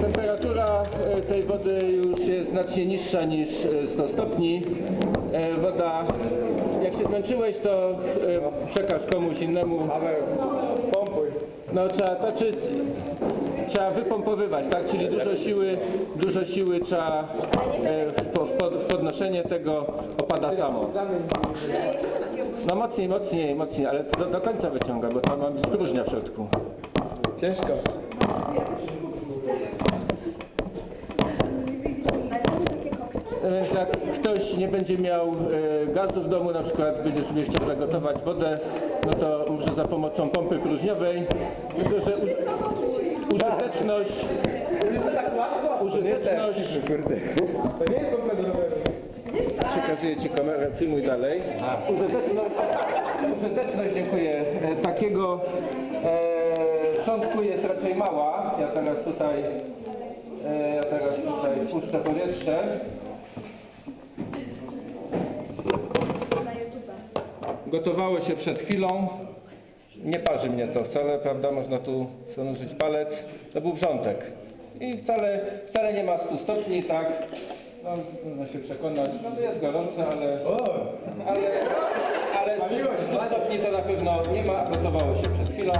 Temperatura e, tej wody już jest znacznie niższa niż e, 100 stopni. E, woda, jak się zmęczyłeś, to przekaż komuś innemu. Pompuj. No trzeba toczyć, trzeba wypompowywać, tak? Czyli dużo siły, dużo siły trzeba w podnoszenie tego opada samo. No mocniej, mocniej, mocniej, ale do, do końca wyciąga, bo tam ma być próżnia w środku. Ciężko. Więc jak ktoś nie będzie miał e, gazu w domu, na przykład będzie sobie chciał zagotować wodę, no to może za pomocą pompy próżniowej, tylko że użyteczność, użyteczność, kurde. To nie jest pompa przekazuję Ci kamerę, filmuj dalej. Użyteczność, użyteczność dziękuję, e, takiego e, cząstku jest raczej mała. Ja teraz tutaj, e, ja teraz tutaj puszczę powietrze. Gotowało się przed chwilą. Nie parzy mnie to wcale, prawda? Można tu zanurzyć palec. To był wrzątek. I wcale, wcale nie ma 100 stopni, tak? No, można się przekonać. No to jest gorące, ale, ale, ale 100 stopni to na pewno nie ma. Gotowało się przed chwilą.